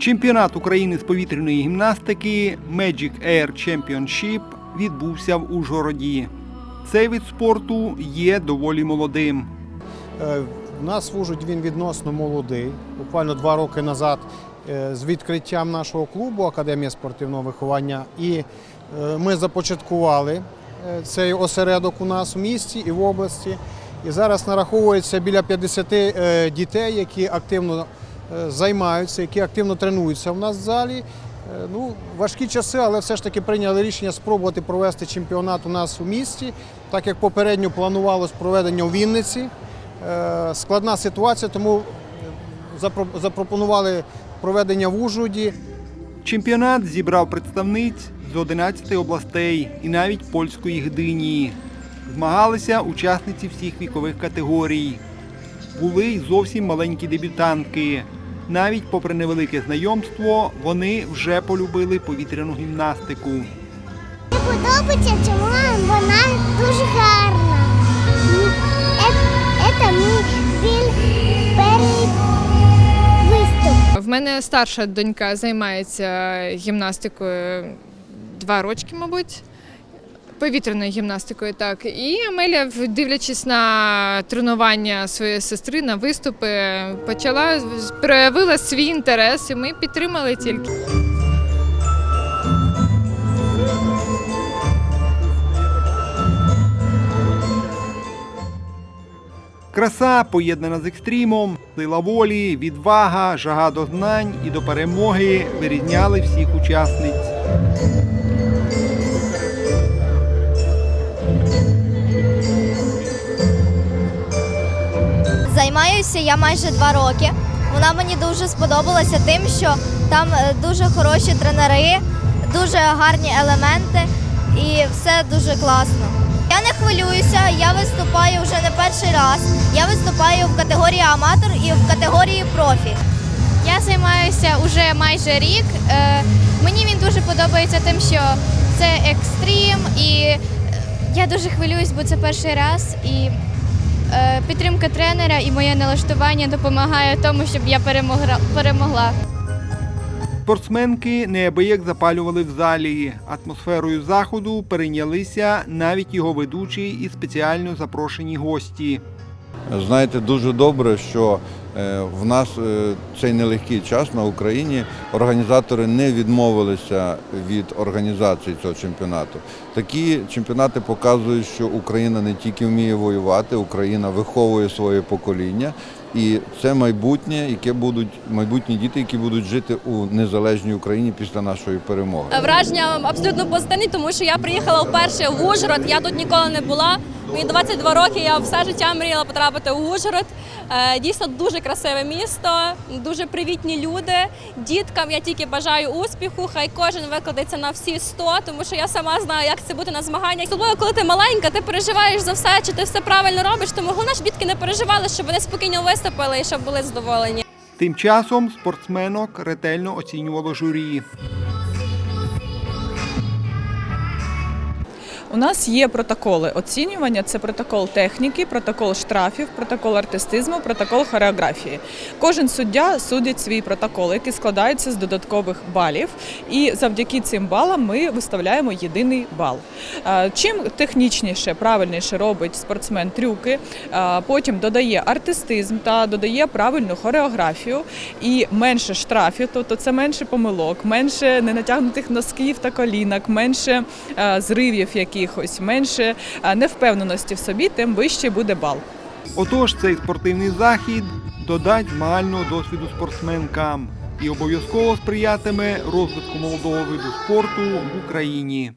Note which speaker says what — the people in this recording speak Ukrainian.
Speaker 1: Чемпіонат України з повітряної гімнастики Magic Air Championship відбувся в Ужгороді. Цей вид спорту є доволі молодим.
Speaker 2: Е, У нас в Ужгороді він відносно молодий. Буквально два роки назад е, з відкриттям нашого клубу Академія спортивного виховання. І е, ми започаткували е, цей осередок у нас у місті і в області. І зараз нараховується біля 50 е, дітей, які активно е, займаються, які активно тренуються в нас в залі. Е, Ну, важкі часи, але все ж таки прийняли рішення спробувати провести чемпіонат у нас у місті, так як попередньо планувалось проведення у Вінниці. Е, Складна ситуація, тому е, запропонували проведення в Ужгороді.
Speaker 1: Чемпіонат зібрав представниць з 11 областей і навіть польської Гдинії. Змагалися учасниці всіх вікових категорій. Були й зовсім маленькі дебютантки. Навіть попри невелике знайомство, вони вже полюбили повітряну гімнастику.
Speaker 3: Мені подобається, чому вона дуже гарна. Це мій біль перший виступ.
Speaker 4: В мене старша донька займається гімнастикою два рочки, мабуть. Повітряною гімнастикою, так. І Амелія, дивлячись на тренування своєї сестри, на виступи, почала проявила свій інтерес, і ми підтримали тільки.
Speaker 1: Краса поєднана з екстримом, сила волі, відвага, жага до знань і до перемоги вирізняли всіх учасниць.
Speaker 5: Займаюся я майже два роки. Вона мені дуже сподобалася тим, що там е, дуже хороші тренери, дуже гарні елементи і все дуже класно. Я не хвилююся, я виступаю вже не перший раз. Я виступаю в категорії аматор і в категорії профі.
Speaker 6: Я займаюся уже майже рік. Е, Мені він дуже подобається тим, що це екстрім, і я дуже хвилююсь, бо це перший раз. І е, підтримка тренера і моє налаштування допомагає тому, щоб я перемогла.
Speaker 1: Спортсменки неабияк запалювали в залі. Атмосферою заходу перейнялися навіть його ведучі і спеціально запрошені гості.
Speaker 7: Знаєте, дуже добре, що е, в нас е, цей нелегкий час на Україні організатори не відмовилися від організації цього чемпіонату. Такі чемпіонати показують, що Україна не тільки вміє воювати, Україна виховує своє покоління. І це майбутнє, яке будуть майбутні діти, які будуть жити у незалежній Україні після нашої перемоги.
Speaker 8: Враження абсолютно позитивні, тому що я приїхала вперше в Ужгород. Я тут ніколи не була. Мені 22 роки. Я все життя мріяла потрапити в Ужгород. Е, Дійсно дуже красиве місто, дуже привітні люди. Діткам я тільки бажаю успіху. Хай кожен викладеться на всі 100, тому що я сама знаю, як це бути на змаганнях. Особливо, коли ти маленька, ти переживаєш за все, чи ти все правильно робиш. Тому головне, щоб дітки не переживали, щоб вони спокійно виступили і щоб були задоволені.
Speaker 1: Тим часом спортсменок ретельно оцінювало журі.
Speaker 9: У нас є протоколи оцінювання. Це протокол техніки, протокол штрафів, протокол артистизму, протокол хореографії. Кожен суддя судить свій протокол, який складається з додаткових балів. І завдяки цим балам ми виставляємо єдиний бал. Е, Чим технічніше, правильніше робить спортсмен трюки, е, потім додає артистизм та додає правильну хореографію і менше штрафів, тобто це менше помилок, менше ненатягнутих носків та колінок, менше е, зривів якихось, менше невпевненості в собі, тим вище буде бал.
Speaker 1: Отож, цей спортивний захід додасть змагального досвіду спортсменкам і обов'язково сприятиме розвитку молодого виду спорту в Україні.